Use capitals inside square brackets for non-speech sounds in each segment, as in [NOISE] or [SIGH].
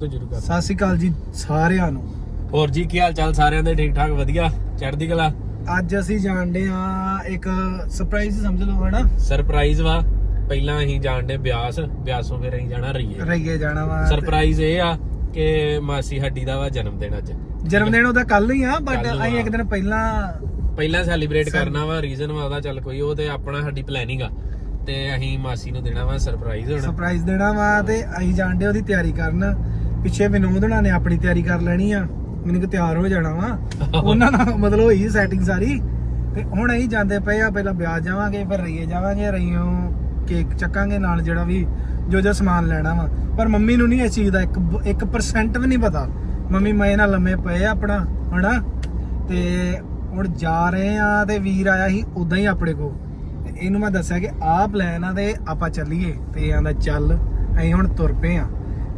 ਤੋਂ ਸ਼ੁਰੂ ਕਰ ਸਤਿ ਸ਼੍ਰੀ ਅਕਾਲ ਜੀ ਸਾਰਿਆਂ ਨੂੰ। ਹੋਰ ਜੀ ਕੀ ਹਾਲ ਚਾਲ ਸਾਰਿਆਂ ਦੇ? ਠੀਕ ਠਾਕ ਵਧੀਆ? ਚੜ੍ਹਦੀ ਕਲਾ? ਅੱਜ ਅਸੀਂ ਜਾਣਦੇ ਆ ਇੱਕ ਸਰਪ੍ਰਾਈਜ਼ ਸਮਝ ਲਓ ਹਨਾ? ਸਰਪ੍ਰਾਈਜ਼ ਵਾ। ਪਹਿਲਾਂ ਅਸੀਂ ਜਾਣਦੇ ਬਿਆਸ। ਬਿਆਸੋਂ ਫਿਰ ਅਸੀਂ ਜਾਣਾ ਰਹੀਏ ਰਈਏ ਜਾਣਾ ਵਾ ਸਰਪ੍ਰਾਈਜ਼ ਇਹ ਆ ਕਿ ਮਾਸੀ ਹੱਡੀ ਦਾ ਵਾ ਜਨਮ ਦਿਨ ਅੱਜ। ਜਨਮ ਦਿਨ ਉਹਦਾ ਕੱਲ ਹੀ ਆ ਬਟ ਅਸੀਂ ਇੱਕ। ਦਿਨ ਪਹਿਲਾਂ ਪਹਿਲਾਂ ਸੈਲੀਬ੍ਰੇਟ ਕਰਨਾ ਵਾ ਰੀਜ਼ਨ ਵਾ ਉਹਦਾ ਚੱਲ ਕੋਈ ਉਹ ਤੇ ਆਪਣਾ ਸਾਡੀ ਪਲੈਨਿੰਗ ਆ। ਤੇ ਅਸੀਂ ਮਾਸੀ ਨੂੰ ਦੇਣਾ ਵਾ ਸਰਪ੍ਰਾਈਜ਼ ਹੁਣ। ਸਰਪ੍ਰਾਈਜ਼ ਦੇਣਾ ਵਾ ਤੇ ਅਸੀਂ ਜਾਣਦੇ ਉਹਦੀ ਤਿਆਰੀ ਕਰਨ। ਪਿੱਛੇ ਵਿਨੋਦ ਹੁਣਾਂ ਨੇ ਆਪਣੀ ਤਿਆਰੀ ਕਰ ਲੈਣੀ ਆ। ਮੈਨੂੰ ਕਿ ਤਿਆਰ ਹੋ ਜਾਣਾ ਵਾ। ਉਹਨਾਂ ਨਾਲ ਮਤਲਬ ਹੋਈ ਸੈਟਿੰਗ ਸਾਰੀ। ਤੇ ਹੁਣ ਅਸੀਂ ਜਾਂਦੇ ਪਏ ਆ, ਪਹਿਲਾਂ ਵਿਆਹ ਜਾਵਾਂਗੇ, ਫਿਰ ਰਈਏ ਜਾਵਾਂਗੇ, ਰਈਓ ਕੇਕ ਚੱਕਾਂਗੇ ਨਾਲ ਜਿਹੜਾ ਵੀ ਜੋ ਜੋ ਸਮਾਨ ਲੈਣਾ ਵਾ। ਪਰ ਮੰਮੀ ਨੂੰ ਨਹੀਂ ਇਸ ਚੀਜ਼ ਦਾ 1 1% ਵੀ ਨਹੀਂ ਪਤਾ। ਮੰਮੀ ਮੈਂ ਨਾਲ ਲੰਮੇ ਪਏ ਆ ਆਪਣਾ, ਹਨਾ? ਤੇ ਹੁਣ ਜਾ ਰਹੇ ਆ ਤੇ ਵੀਰ ਆਇਆ ਸੀ ਉਦਾਂ ਹੀ ਆਪਣੇ ਕੋ ਤੇ ਇਹਨੂੰ ਮੈਂ ਦੱਸਿਆ ਕਿ ਆਹ ਪਲਾਨ ਆ ਤੇ ਆਪਾਂ ਚੱਲੀਏ। ਤੇ ਆਂਦਾ ਚੱਲ, ਅਸੀਂ ਹੁਣ ਤੁਰ ਪਏ ਆ।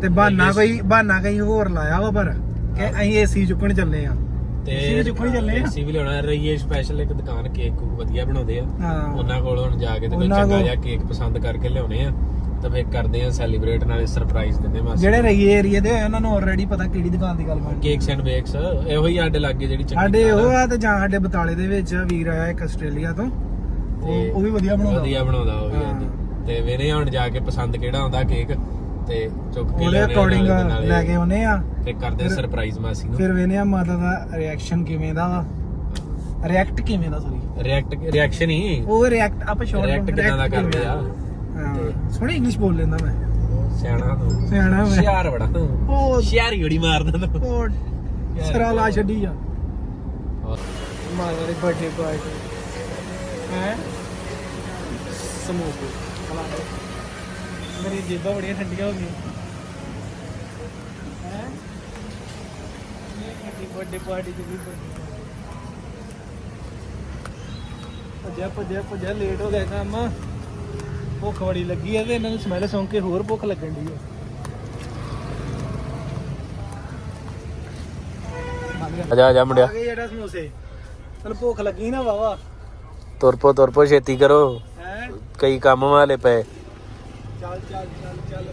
ਤੇ ਬਹਾਨਾ ਕੋਈ ਬਹਾਨਾ ਕਈ ਹੋਰ ਲਾਇਆ ਵਾ ਪਰ ਕਿ ਅਸੀਂ ਏਸੀ ਚੁੱਕਣ ਚੱਲੇ ਆ। AC ਚੁੱਕਣ ਚੱਲੇ ਆ। ਅਸੀਂ ਵੀ ਲਿਆਉਣਾ। ਰਹੀਏ ਸਪੈਸ਼ਲ ਇੱਕ ਦੁਕਾਨ ਕੇਕ ਕੂਕ ਵਧੀਆ ਬਣਾਉਂਦੇ ਆ। ਹਾਂ। ਉਹਨਾਂ ਕੋਲ ਹੁਣ ਜਾ ਕੇ ਤੇ ਕੋਈ ਉਹਨਾਂ ਚੰਗਾ ਕੋਲ- ਜਿਹਾ ਕੇਕ ਪਸੰਦ ਕਰਕੇ ਲਿਆਉਣੇ ਆ। ਤਾਂ ਫੇਰ ਕਰਦੇ ਆ ਸੈਲੀਬ੍ਰੇਟ ਨਾਲੇ ਸਰਪ੍ਰਾਈਜ਼ ਦਿੰਦੇ ਮਾਸੀ। ਜਿਹੜੇ ਰਈਏ ਏਰੀਏ ਦੇ ਹੋਏ ਉਹਨਾਂ ਨੂੰ ਆਲਰੇਡੀ ਪਤਾ ਕਿਹੜੀ ਦੁਕਾਨ ਦੀ ਗੱਲ ਕਰਨੀ ਕੇਕਸ ਐਂਡ ਬੇਕਸ ਇਹੋ ਹੀ ਸਾਡੇ ਲਾਗੇ ਜਿਹੜੀ ਚੰਗੀ ਸਾਡੇ ਦੁਕਾਨ ਉਹ ਆ। ਆ ਤੇ ਜਾਂ ਸਾਡੇ ਬਤਾਲੇ ਦੇ ਵਿੱਚ ਵੀਰ ਆਇਆ ਇੱਕ ਆਸਟ੍ਰੇਲੀਆ ਤੋਂ। ਤੇ ਉਹ ਵੀ ਵਧੀਆ ਬਣਾਉਂਦਾ। ਵਧੀਆ ਬਣਾਉਂਦਾ ਉਹ ਵੀ ਹਾਂ। ਹਾਂਜੀ। ਤੇ ਵੇਨੇ ਹੁਣ ਜਾ ਕੇ ਪਸੰਦ ਕਿਹੜਾ ਆਉਂਦਾ ਕੇਕ ਤੇ ਚੁੱਕ ਕੇ ਉਹਦੇ ਲਿਆਉਣੇ ਆ ਅਕੋਰਡਿੰਗ ਨਾਲੇ ਦੇ ਨਾਲੇ। ਲੈ ਕੇ ਆਉਨੇ ਆ। ਤੇ ਕਰਦੇ ਫਿਰ- ਸਰਪ੍ਰਾਈਜ਼ ਮਾਸੀ ਨੂੰ। ਫਿਰ ਵੇਨੇ ਆ ਮਾਤਾ ਦਾ ਰਿਐਕਸ਼ਨ ਕਿਵੇਂ ਦਾ ਵਾ? ਰਿਐਕਟ ਕਿਵੇਂ ਦਾ ਸੌਰੀ ਰਿਐਕਟ ਰਿਐਕਸ਼ਨ ਹੀ। ਉਹ ਰਿਐਕਟ ਆਪਾਂ ਸ਼ੋਰਟ ਰਿਐਕਟ ਕਿਦਾਂ ਦਾ ਕਰਦੇ ਆ? ਸੋਹਣੀ ਇੰਗਲਿਸ਼ ਬੋਲ ਲੈਂਦਾ ਮੈਂ। ਸਿਆਣਾ ਤੂੰ। ਸਿਆਣਾ ਮੈਂ। ਹੁਸ਼ਿਆਰ ਬੜਾ ਤੂੰ। ਉਹ ਹੁਸ਼ਿਆਰੀ ਬੜੀ ਮਾਰਦਾ ਤੂੰ। ਉਹ ਸਰਾ ਲਾ ਛੱਡੀ ਆ। ਮਾਤਾ ਦੀ ਬਰਥਡੇ ਪਾਰਟੀ ਹੈ? ਸਮੋਸੇ। ਮੇਰੀ ਜੇਬਾਂ ਬੜੀਆਂ ਠੰਡੀਆਂ ਹੋ ਗਈਆਂ। ਹੈ? ਇਹ ਬਰਥਡੇ ਪਾਰਟੀ ਤੇ ਵੀ ਭੱਜਿਆ ਭੱਜਿਆ ਭੱਜਿਆ ਲੇਟ ਹੋ ਗਿਆ ਕੰਮ। ਭੁੱਖ ਬੜੀ ਲੱਗੀ ਆ ਤੇ ਇਹਨਾਂ ਨੂੰ ਸਮੈਲ ਸੁਣ ਕੇ ਹੋਰ ਭੁੱਖ ਲੱਗਣ ਦੀ ਆ। ਆਜਾ ਆਜਾ ਮੁੰਡਿਆ। ਆ ਗਏ ਜਿਹੜਾ ਸਮੋਸੇ। ਤੈਨੂੰ ਭੁੱਖ ਲੱਗੀ ਨਾ ਵਾਵਾ ਤੁਰਪੋ ਤੁਰਪੋ ਛੇਤੀ ਕਰੋ। ਹੈ? ਕਈ ਕੰਮ ਵਾਲੇ ਪਏ। ਚੱਲ ਚੱਲ ਚੱਲ ਚੱਲ।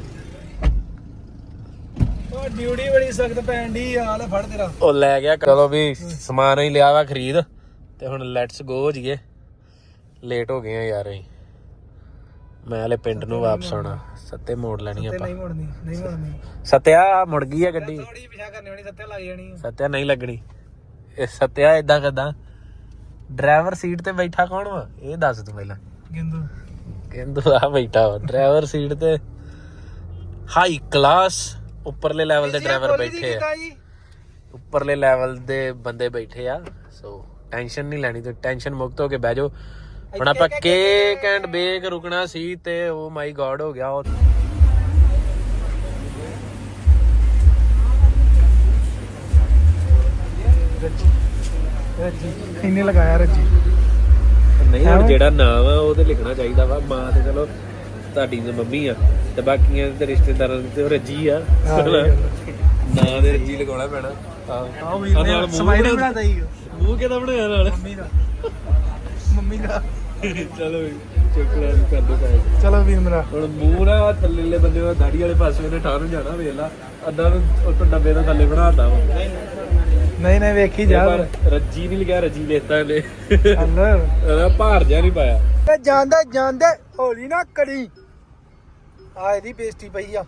ਉਹ ਡਿਊਟੀ ਬੜੀ ਸਖਤ ਪੈਣ ਦੀ ਆ ਲੈ ਫੜ ਤੇਰਾ। ਉਹ ਲੈ ਗਿਆ ਚਲੋ ਵੀ ਸਮਾਨ ਹੀ ਲਿਆ ਵਾ ਖਰੀਦ ਤੇ ਹੁਣ ਲੈਟਸ ਗੋ ਜੀਏ ਲੇਟ ਹੋ ਗਏ ਆ ਯਾਰ ਅਸੀਂ। ਮੈਂ ਹਲੇ ਪਿੰਡ ਨੂੰ ਵਾਪਸ ਆਉਣਾ। ਸੱਤੇ ਮੋੜ ਲੈਣੀ ਤੇ ਆਪਾਂ। ਨਹੀਂ ਮੁੜਨੀ ਨਹੀਂ ਮੁੜਨੀ। ਸੱਤਿਆ ਮੁੜ ਗਈ ਆ ਗੱਡੀ। ਥੋੜੀ ਪਿਛਾ ਕਰਨੀ ਹੋਣੀ ਸੱਤੇ ਲੱਗ ਜਾਣੀ ਆ। ਸੱਤਿਆ ਨਹੀਂ ਲੱਗਣੀ। ਇਹ ਸੱਤਿਆ ਇਦਾਂ ਕਦਾਂ ਡਰਾਈਵਰ ਸੀਟ ਤੇ ਬੈਠਾ ਕੌਣ ਵਾ? ਇਹ ਦੱਸ ਤੂੰ ਪਹਿਲਾਂ। ਗਿੰਦੂ। ਕਹਿੰਦੂ ਆ ਬੈਠਾ ਵਾ ਡਰਾਈਵਰ ਸੀਟ ਤੇ। ਹਾਈ ਕਲਾਸ ਉੱਪਰਲੇ ਲੈਵਲ ਦੇ ਡਰਾਈਵਰ ਬੈਠੇ ਆ। ਉੱਪਰਲੇ ਲੈਵਲ ਦੇ ਬੰਦੇ ਬੈਠੇ ਆ ਸੋ ਟੈਨਸ਼ਨ ਨਹੀਂ ਲੈਣੀ ਤੇ ਟੈਨਸ਼ਨ ਮੁਕਤ ਹੋ ਕੇ ਬਹਿ ਜਾਓ। ਹੁਣ ਆਪਾਂ ਕੇਕ ਐਂਡ ਬੇਕ ਰੁਕਣਾ ਸੀ ਤੇ ਉਹ ਮਾਈ ਗॉड ਹੋ ਗਿਆ। ਉਹ ਰੱਜੀ। ਇਹਨੇ ਲਗਾਇਆ ਰੱਜੀ? ਨਹੀਂ ਹੁਣ ਜਿਹੜਾ ਨਾਮ ਆ ਉਹ ਤੇ ਲਿਖਣਾ ਚਾਹੀਦਾ ਵਾ ਮਾਂ ਤੇ ਚਲੋ ਤੁਹਾਡੀ ਤੇ ਮੰਮੀ ਆ ਤੇ ਬਾਕੀਆਂ ਦੇ ਰਿਸ਼ਤੇਦਾਰਾਂ ਦੇ ਤੇ ਉਹ ਰੱਜੀ ਆ। ਨਾਂ ਦੇ ਰੱਜੀ ਲਗਾਉਣਾ ਪੈਣਾ। ਆਹ ਵੀ ਨਾਲ ਮੂੰਹ ਸਮਾਈਲ ਬਣਾ- ਬਣਾਦਾ ਹੀ ਮੂੰਹ ਕਿਦਾਂ ਬਣਾਇਆ ਨਾਲ? ਮੰਮੀ ਦਾ। ਮੰਮੀ ਦਾ। ਚਲੋ ਚੁੱਕਲਾ ਕਰ ਦੋ ਪਾਏ ਚਲੋ ਵੀਰ ਮੇਰਾ। ਹੁਣ ਮੂੰਹ ਨਾ ਥੱਲੇਲੇ ਬੰਦੇ ਦਾ ਦਾੜੀ ਵਾਲੇ ਪਾਸੇ ਉਹਨੇ ਠਾਹ ਨੂੰ ਜਾਣਾ ਵੇਖ ਲਾ। ਅੱਧਾ ਨੂੰ ਉੱਥੋਂ ਡੱਬੇ ਤੋਂ ਥੱਲੇ ਬਣਾਤਾ ਵਾ। ਨਹੀਂ ਨਹੀਂ ਵੇਖੀ ਜਾ। ਪਰ ਰੱਜੀ ਨਹੀਂ ਲਿਖਿਆ ਰੱਜੀ ਲੈਤਾ ਇਹਨੇ। ਅੰਦਰ। ਉਹਦਾ ਭਾਰ ਜਿਹਾ ਨਹੀਂ ਪਾਇਆ। ਤੇ ਜਾਂਦੇ ਜਾਂਦੇ ਹੌਲੀ ਨਾ ਕੜੀ ਆ ਇਹਦੀ ਬੇਇੱਜ਼ਤੀ ਪਈ ਆ।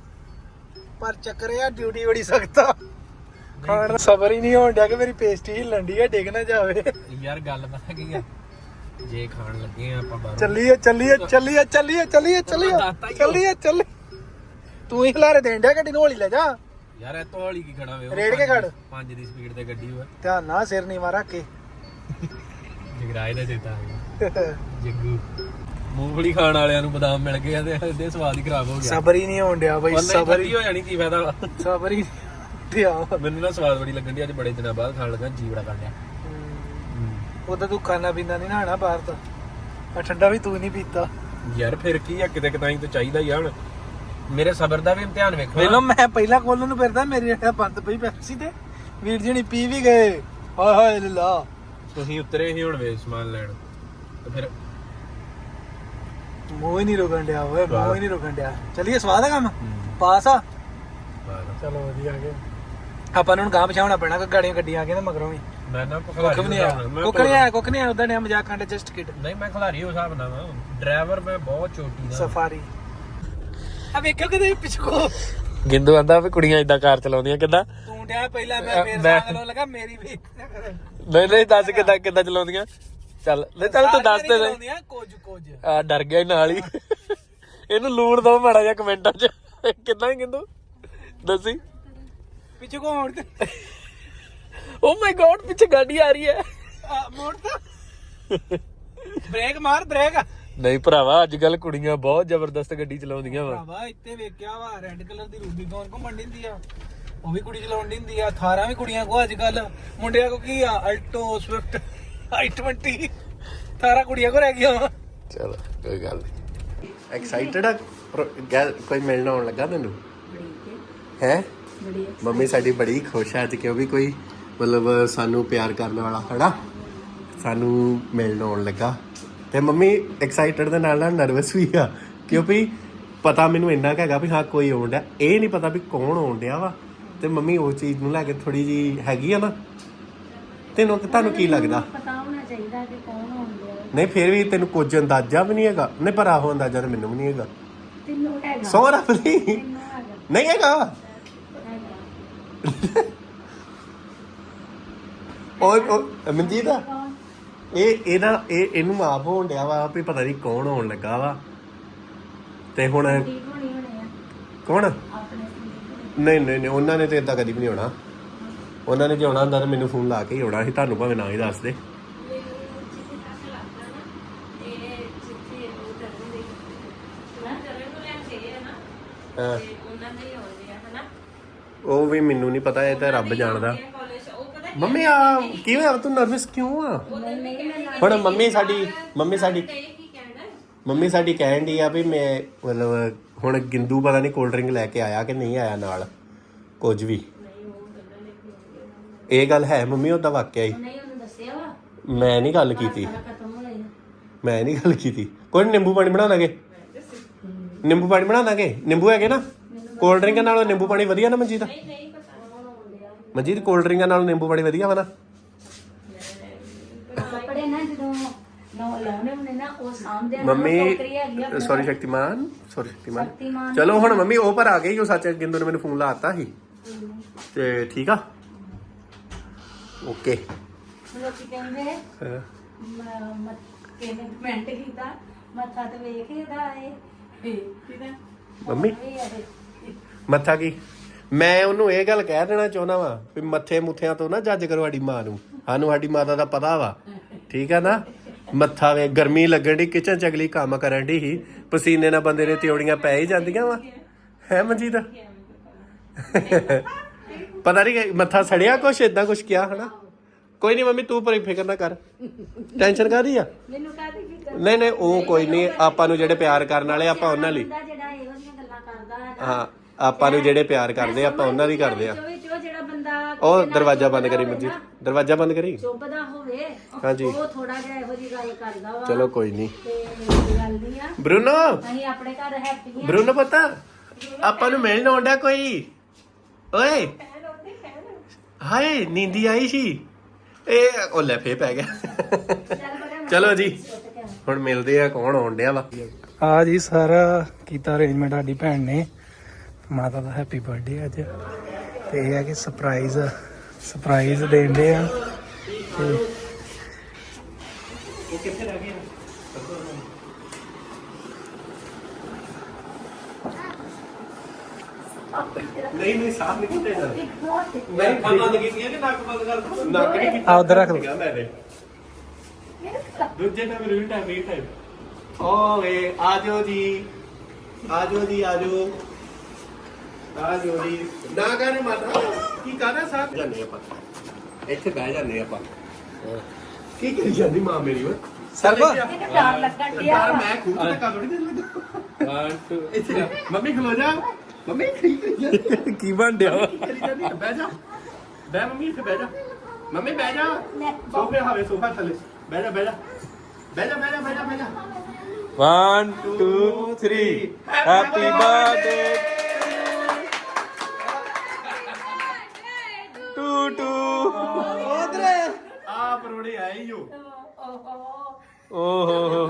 ਪਰ ਚੱਕਰ ਇਹ ਆ ਡਿਊਟੀ ਬੜੀ ਸਖਤ ਆ। ਖਾਣ ਦਾ ਸਬਰ ਹੀ ਨਹੀਂ ਹੋਣ ਡਿਆ ਕਿ ਮੇਰੀ ਪੇਸਟੀ ਹਿੱਲਣ ਡਈ ਆ ਡਿੱਗ ਨਾ ਜਾਵੇ। ਯਾਰ ਗੱਲ ਪਤਾ ਕੀ ਆ? ਜੇ ਖਾਣ ਲੱਗੇ ਆ ਆਪਾਂ ਬਾਹਰੋਂ। ਚੱਲੀਏ ਚੱਲੀਏ ਚੱਲੀਏ ਚੱਲੀਏ ਚੱਲੀਏ ਚੱਲੀਏ। ਚੱਲੀਏ ਚੱਲੀ ਤੂੰ ਹੀ ਖਲਾਰੇ ਦੇਣ ਡਿਆ ਗੱਡੀ ਨੂੰ ਹੌਲੀ ਲੈ ਜਾ। ਯਾਰ ਇਹ ਤੋਂ ਹੌਲੀ ਕੀ ਖੜਾ ਵੇ ਰੇੜ ਕੇ ਖੜ। 5 ਦੀ ਸਪੀਡ ਤੇ ਗੱਡੀ ਵਾ। ਧਿਆਨ ਨਾਲ ਸਿਰ ਨਹੀਂ ਮਾਰਾ ਕੇ। ਜਗਰਾਏ ਦਾ ਚੇਤਾ ਆ ਗਿਆ। ਜੱਗੂ। ਮੂੰਗਫਲੀ ਖਾਣ ਵਾਲਿਆਂ ਨੂੰ ਬਦਾਮ ਮਿਲ ਗਏ ਆ ਤੇ ਇਹਦੇ ਸਵਾਦ ਹੀ ਖਰਾਬ ਹੋ ਗਿਆ। ਸਬਰ ਹੀ ਨਹੀਂ ਹੋਣ ਡਿਆ ਬਈ ਸਬਰ ਹੀ ਹੋ ਜਾਣੀ ਕੀ ਫਾਇਦਾ ਵਾ? ਸਬਰ ਹੀ ਤੇ ਆ ਮੈਨੂੰ ਨਾ ਸਵਾਦ ਬੜੀ ਲੱਗਣ ਦੀ ਅੱਜ ਬੜੇ ਦਿਨਾਂ ਬਾਅਦ ਖਾਣ ਲੱਗਾ ਜੀ ਬੜਾ ਕਰ ਲਿਆ ਉਹਦਾ ਤੂੰ ਖਾਣਾ ਪੀਂਦਾ ਨਹੀਂ ਨਾ ਆਣਾ ਬਾਹਰ ਤਾਂ। ਆ ਠੰਡਾ ਵੀ ਤੂੰ ਨਹੀਂ ਪੀਤਾ। ਯਾਰ ਫਿਰ ਕੀ ਆ ਕਿਤੇ ਕਿਤਾਈ ਤਾਂ ਚਾਹੀਦਾ ਹੀ ਆ ਹੁਣ। ਮੇਰੇ ਸਬਰ ਦਾ ਵੀ ਇਮਤਿਹਾਨ ਵੇਖੋ ਵੇਲੋ ਮੈਂ ਪਹਿਲਾਂ ਕੋਲ ਨੂੰ ਫਿਰਦਾ ਮੇਰੀ ਜਿਹੜਾ ਬੰਦ ਪਈ ਪੈਪਸੀ ਤੇ। ਵੀਰ ਜੀ ਨੇ ਪੀ ਵੀ ਗਏ। ਹਾਏ ਹਾਏ ਲੱਲਾ। ਤੁਸੀਂ ਉਤਰੇ ਹੀ ਹੁਣ ਵੇ ਸਮਾਨ ਲੈਣ। ਤੇ ਫਿਰ ਮੋਹ ਹੀ ਨਹੀਂ ਰੁਕਣ ਡਿਆ ਓਏ ਮੋਹ ਹੀ ਨਹੀਂ ਰੁਕਣ ਡਿਆ। ਚਲਿਏ ਸਵਾਦ ਆ ਕੰਮ? ਪਾਸ ਆ? ਚਲੋ ਵਧੀਆ ਆ ਗਏ ਆਪਾਂ ਨੂੰ ਗਾਂ ਪਛਾਉਣਾ ਪੈਣਾ ਕਿ ਗਾੜੀਆਂ ਗੱਡੀਆਂ ਆ ਗਈਆਂ ਤੇ ਮਗਰੋਂ ਵੀ। ਮੈਂ ਨਾ ਕੁੱਖ ਵੀ ਨਹੀਂ ਆਇਆ ਕੁੱਖ ਨਹੀਂ ਆਇਆ ਕੁੱਖ ਨਹੀਂ ਆਇਆ ਉਦਾਂ ਨੇ ਮਜ਼ਾਕ ਖਾਂਡੇ ਜਸਟ ਕਿਡ ਨਹੀਂ ਮੈਂ ਖਿਲਾਰੀ ਹੋ ਹਿਸਾਬ ਨਾਲ ਡਰਾਈਵਰ ਮੈਂ ਬਹੁਤ ਚੋਟੀ ਦਾ। ਸਫਾਰੀ। ਆ ਵੇਖਿਓ ਕਿਤੇ ਪਿਛਕੋ ਗਿੰਦੂ ਆਂਦਾ ਵੀ ਕੁੜੀਆਂ ਇਦਾਂ ਕਾਰ ਚਲਾਉਂਦੀਆਂ ਕਿੱਦਾਂ? ਤੂੰ ਡਿਆ ਪਹਿਲਾਂ ਮੈਂ ਫੇਰ ਮੈਂ- ਸਾਗ ਲਾਉਣ ਲੱਗਾ ਮੇਰੀ ਵੀ ਨਹੀਂ ਨਹੀਂ ਦੱਸ ਕਿੱਦਾਂ ਕਿੱਦਾਂ ਚਲਾਉਂਦੀਆਂ? ਚੱਲ ਲੈ ਚੱਲ ਤੂੰ ਦੱਸ ਦੇ ਦੇ ਕੁਝ ਕੁਝ। ਆ ਡਰ ਗਿਆ ਨਾਲ ਹੀ। ਇਹਨੂੰ ਲੂਣ ਦੋ ਮਾੜਾ ਜਿਹਾ ਕਮੈਂਟਾਂ 'ਚ। ਕਿੱਦਾਂ ਗਿੰਦੂ? ਦੱਸੀ। ਪਿੱਛੇ ਕੋ ਹੋਣ ਤੇ। ਓ ਮਾਈ ਗॉड ਪਿੱਛੇ ਗਾੜੀ ਆ ਰਹੀ ਹੈ। ਆ, ਮੋੜ ਤਾਂ। ਬ੍ਰੇਕ ਮਾਰ ਬ੍ਰੇਕ। ਨਹੀਂ ਭਰਾਵਾ ਅੱਜ ਕੱਲ ਕੁੜੀਆਂ ਬਹੁਤ ਜ਼ਬਰਦਸਤ ਗੱਡੀ ਚਲਾਉਂਦੀਆਂ ਵਾ। ਭਰਾਵਾ ਇੱਥੇ ਵੇਖਿਆ ਵਾ ਰੈੱਡ ਕਲਰ ਦੀ ਰੂਬੀ ਕੌਣ ਘੁੰਮਣ ਦਿੰਦੀ ਆ? ਉਹ ਵੀ ਕੁੜੀ ਚਲਾਉਣ ਦਿੰਦੀ ਆ ਥਾਰਾਂ ਵੀ ਕੁੜੀਆਂ ਕੋ ਅੱਜ ਕੱਲ। ਮੁੰਡਿਆਂ ਕੋ ਕੀ ਆ ਅਲਟੋ ਸਵਿਫਟ i20 ਥਾਰਾਂ ਕੁੜੀਆਂ ਕੋ ਰਹਿ ਗਈਆਂ ਵਾ। ਚਲੋ ਕੋਈ ਗੱਲ ਨਹੀਂ ਐਕਸਾਈਟਡ ਆ? ਪ੍ਰੋ- ਗੱਲ- ਕੋਈ ਮਿਲਣ ਆਉਣ ਲੱਗਾ ਤੈਨੂੰ? ਹੈ? ਮੰਮੀ ਸਾਡੀ ਬੜੀ ਖੁਸ਼ ਹੈ ਅੱਜ ਕਿਉਂਕਿ ਕੋਈ ਮਤਲਬ ਸਾਨੂੰ ਪਿਆਰ ਕਰਨ ਵਾਲਾ ਖੜਾ ਸਾਨੂੰ ਮਿਲਣ ਆਉਣ ਲੱਗਾ। ਤੇ ਮੰਮੀ ਐਕਸਾਈਟਡ ਦੇ ਨਾਲ ਨਾਲ ਨਰਵਸ ਵੀ ਆ ਕਿਉਂਕਿ ਪਤਾ ਮੈਨੂੰ ਇੰਨਾ ਕੁ ਹੈਗਾ ਵੀ ਹਾਂ ਕੋਈ ਆਉਣ ਡਿਆ। ਇਹ ਨਹੀਂ ਪਤਾ ਵੀ ਕੌਣ ਆਉਣ ਡਿਆ ਵਾ। ਤੇ ਮੰਮੀ ਉਸ ਚੀਜ਼ ਨੂੰ ਲੈ ਕੇ ਥੋੜੀ ਜੀ ਹੈਗੀ ਆ ਨਾ। ਤੈਨੂੰ ਤੁਹਾਨੂੰ ਕੀ ਲੱਗਦਾ? ਪਤਾ ਹੋਣਾ ਚਾਹੀਦਾ ਕਿ ਕੌਣ ਹੁੰਦੇ ਆ ਨਹੀਂ ਫਿਰ ਵੀ ਤੈਨੂੰ ਕੁਝ ਅੰਦਾਜ਼ਾ ਵੀ ਨਹੀਂ ਹੈਗਾ। ਨਹੀਂ ਪਰ ਆਹੋ ਅੰਦਾਜ਼ਾ ਤਾਂ ਮੈਨੂੰ ਵੀ ਨਹੀਂ ਹੈਗਾ। ਤੈਨੂੰ ਹੈਗਾ। ਸੌ ਰੱਬ ਦੀ। ਤੈਨੂੰ ਹੈਗਾ। ਨਹੀਂ ਹੈਗਾ। ਹੈਗਾ। ਉਹ ਉਹ ਮਨਜੀਤ ਆ, ਇਹ ਇਹਦਾ ਇਹ ਇਹਨੂੰ ਆਪ ਹੋਣ ਡਿਆ ਵਾ ਵੀ ਪਤਾ ਨਹੀਂ ਕੌਣ ਹੋਣ ਲੱਗਾ ਵਾ। ਤੇ ਹੁਣ ਠੀਕ ਹੋਣੀ ਹੋਣੀ ਆ। ਕੌਣ? ਆਪਣੇ ਸੰਦੀਪ ਨਹੀਂ ਨਹੀਂ ਨਹੀਂ ਉਹਨਾਂ ਨੇ ਤੇ ਇਦਾਂ ਕਦੀ ਵੀ ਨਹੀਂ ਆਉਣਾ। ਉਹਨਾਂ ਨੇ ਜੇ ਆਉਣਾ ਹੁੰਦਾ ਤਾਂ ਮੈਨੂੰ ਫੋਨ ਲਾ ਕੇ ਹੀ ਆਉਣਾ ਸੀ ਤੁਹਾਨੂੰ ਭਾਵੇਂ ਨਾ ਹੀ ਦੱਸ ਦੇ। ਹਾਂ। ਉਹ ਵੀ ਮੈਨੂੰ ਨਹੀਂ ਪਤਾ ਇਹ ਤਾਂ ਰੱਬ ਜਾਣਦਾ। ਮੰਮੀ, ਆ ਕਿਵੇਂ ਆ? ਤੂੰ ਨਰਵਸ ਕਿਉਂ ਆ? ਹੁਣ ਮੰਮੀ ਸਾਡੀ ਮੰਮੀ ਸਾਡੀ ਮੰਮੀ ਸਾਡੀ ਕਹਿਣ ਦੀ ਆ ਵੀ ਮੈਂ, ਮਤਲਬ ਹੁਣ ਗਿੰਦੂ ਪਤਾ ਨਹੀਂ ਕੋਲਡ ਡਰਿੰਕ ਲੈ ਕੇ ਆਇਆ ਕਿ ਨਹੀਂ ਆਇਆ ਨਾਲ, ਕੁਝ ਵੀ। ਇਹ ਗੱਲ ਹੈ ਮੰਮੀ, ਉਹਦਾ ਵਾਕਿਆ ਹੀ। ਮੈਂ ਨਹੀਂ ਗੱਲ ਕੀਤੀ। ਮੈਂ ਨਹੀਂ ਗੱਲ ਕੀਤੀ। ਕੋਈ ਨਿੰਬੂ ਪਾਣੀ ਬਣਾ ਲਾਂਗੇ। ਨਿੰਬੂ ਪਾਣੀ ਬਣਾ ਲਾਂਗੇ। ਨਿੰਬੂ ਹੈਗੇ ਨਾ? ਕੋਲਡ ਡਰਿੰਕ ਨਾਲ ਨਿੰਬੂ ਪਾਣੀ ਵਧੀਆ ਨਾ ਮਨਜੀਤ? ਮਨਜੀਤ ਕੋਲਡ ਡਰਿੰਕਾਂ ਨਾਲੋਂ ਨਿੰਬੂ ਪਾਣੀ ਵਧੀਆ ਵਾ ਨਾ? ਕੱਪੜੇ ਨਾ ਜਦੋਂ ਨੋ ਲਾਉਣੇ ਹੁੰਦੇ ਨਾ ਉਹ ਸਾਹਮਣੇ mummy sorry Shaktimaan sorry Shaktimaan. ਚਲੋ ਹੁਣ ਮੰਮੀ ਉਹ ਪਰ ਆ ਗਈ ਉਹ ਸੱਚ ਗਿੰਦੂ ਨੇ ਮੈਨੂੰ ਫੋਨ ਲਾਤਾ ਸੀ। ਤੇ ਠੀਕ ਆ? ਓਕੇ ਲੋਕੀ ਕਹਿੰਦੇ ਹਾਂ। ਮ- ਮ- ਕਿਹਨੇ ਕਮੈਂਟ ਕੀਤਾ? ਮੱਥਾ ਤੇ ਵੇਖ ਇਹਦਾ ਏ ਮੰਮੀ? ਮੱਥਾ ਕੀ? ਮੈਂ ਉਹਨੂੰ ਇਹ ਗੱਲ ਕਹਿ ਦੇਣਾ ਚਾਹੁੰਦਾ ਵਾਂ ਵੀ ਮੱਥੇ ਮੁੱਥਿਆਂ ਤੋਂ ਨਾ ਜੱਜ ਕਰੋ ਸਾਡੀ ਮਾਂ ਨੂੰ। ਸਾਨੂੰ ਸਾਡੀ ਮਾਤਾ ਦਾ ਪਤਾ ਵਾ। ਠੀਕ ਆ ਨਾ? ਮੱਥਾ ਵੇ ਗਰਮੀ ਲੱਗਣ ਦੀ ਕਿਚਨ ਚ ਅਗਲੀ ਕੰਮ ਕਰਨ ਦੀ ਹੀ ਪਸੀਨੇ ਨਾਲ ਬੰਦੇ ਨੇ ਤਿਉੜੀਆਂ ਪੈ ਹੀ ਜਾਂਦੀਆਂ ਵਾ। ਹੈ ਮਨਜੀਤ? ਪਤਾ ਨਹੀਂ ਕਿ ਮੱਥਾ ਸੜਿਆ ਕੁਛ ਇਦਾਂ ਕੁਛ ਕਿਹਾ ਹਨਾ? ਕੋਈ ਨਹੀਂ ਮੰਮੀ ਤੂੰ ਪਰ ਫਿਕਰ ਨਾ ਕਰ। ਟੈਨਸ਼ਨ ਕਾਦੀ ਆ? ਮੈਨੂੰ ਕਾਹਦੀ ਫਿਕਰ? ਨਹੀਂ ਨਹੀਂ ਉਹ ਕੋਈ ਨਹੀਂ ਆਪਾਂ ਨੂੰ ਜਿਹੜੇ ਪਿਆਰ ਕਰਨ ਵਾਲੇ ਆਪਾਂ ਉਹਨਾਂ ਲਈ। ਬੰਦਾ ਜਿਹੜਾ ਇਹੋ ਜਿਹੀਆਂ ਗੱਲਾਂ ਕਰਦਾ ਹੈ ਨਾ ਹਾਂ। ਆਪਾਂ ਨੂੰ ਜਿਹੜੇ ਪਿਆਰ ਕਰਦੇ ਆ ਆਪਾਂ ਉਹਨਾਂ ਦੀ ਕਰਦੇ ਆ। ਵਿੱਚੋਂ ਵਿੱਚੋਂ ਜਿਹੜਾ ਬੰਦਾ ਉਹ ਦਰਵਾਜ਼ਾ ਬੰਦ ਕਰੀ ਮਨਜੀਤ। ਦਰਵਾਜ਼ਾ ਬੰਦ ਕਰੀ? ਚੁੱਭਦਾ ਹੋਵੇ ਹਾਂਜੀ। ਉਹ ਥੋੜਾ ਜਿਹਾ ਇਹੋ ਜਿਹੀ ਗੱਲ ਕਰਦਾ ਵਾ। ਚਲੋ ਕੋਈ ਨਹੀਂ। ਤੇ ਕੋਈ ਗੱਲ ਨਹੀਂ ਆ। ਬਰੂਨੋ? ਅਸੀਂ ਆਪਣੇ ਘਰ ਹੈਪੀ ਆ। ਬਰੂਨੋ ਪਤਾ ਆਪਾਂ ਨੂੰ ਮਿਲਣ ਆਉਂਦਾ ਕੋਈ? ਓਏ। ਹਾਏ ਨੀਂਦੀ ਆਈ ਸੀ। ਇਹ ਉਹ ਲੈ ਫੇ ਪੈ ਗਿਆ। ਚਲੋ ਜੀ ਹੁਣ ਮਿਲਦੇ ਆ ਕੌਣ ਆਉਣ ਡਿਆ ਵਾ? ਆ ਜੀ ਸਾਰਾ ਕੀਤਾ ਅਰੇਂਜਮੈਂਟ ਸਾਡੀ ਭੈਣ ਨੇ। ਮਾਤਾ ਦਾ ਹੈਪੀ ਬਰਥਡੇ ਅੱਜ। ਤੇ ਇਹ ਹੈ ਕਿ ਸਰਪ੍ਰਾਈਜ਼ ਸਰਪ੍ਰਾਈਜ਼ ਦੇਂਦੇ ਆ। ਤੇ ਨਹੀਂ ਨਹੀਂ ਸਾਹ ਨਿਕਲਦੇ ਜਾ ਮੈਂ ਅੱਖਾਂ ਬੰਦ ਕੀਤੀਆਂ ਕਿ ਨੱਕ ਬੰਦ ਕਰ ਦੂੰ? ਨੱਕ ਨਹੀਂ ਕੀਤਾ ਆ ਉੱਧਰ ਰੱਖ ਇਹਨੇ ਦੂਜੇ time reel time reel time ਓਏ ਆਜੋ ਜੀ। ਆਜੋ ਜੀ ਆਜੋ ਆਜੋ ਜੀ। ਨਾ ਕਰ ਮਾਤਾ ਕੀ ਕਰਾਂ ਸਾਥ? ਜਾਂਦੇ ਆਪਾਂ। ਇੱਥੇ ਬਹਿ ਜਾਂਦੇ ਆਪਾਂ। ਕੀ ਕਰੀ ਜਾਂਦੀ ਮਾਂ ਮੇਰੀ ਓਏ? ਸਰਬ? ਇੱਕ ਡਰ ਲੱਗਣ ਡਿਆ। ਯਾਰ ਵਾ। ਮੈਂ ਖੂਬ ਧੱਕਾ ਥੋੜੀ ਦੇ ਲੱਗਾ। 1 2 ਇੱਥੇ ਮੰਮੀ ਖਲੋ ਜਾ। ਮੰਮੀ ਕੀ ਕਰੀ ਜਾਂਦੀ ਕੀ ਬਣ ਡਿਆ? ਕੀ ਕਰੀ ਜਾਂਦੀ ਹੈ? ਬਹਿ ਜਾ। ਬਹਿ ਮੰਮੀ ਇੱਥੇ ਬਹਿ ਜਾ। ਮੰਮੀ ਬਹਿ ਜਾ। ਲੈ, ਸੋਫੇ ਹਾਵੇ ਸੋਫਾ ਥੱਲੇ। ਬਹਿ ਜਾ ਬਹਿ ਜਾ। ਬਹਿ ਜਾ ਬਹਿ ਜਾ ਬਹਿ ਜਾ ਬਹਿ ਜਾ। 1 2 3 ਹੈਪੀ ਬਰਥਡੇ ਟੂ ਉਧਰੇ। ਆ ਪਰੋੜੇ ਆਏ ਹੀ ਹੋ ਓਹੋ।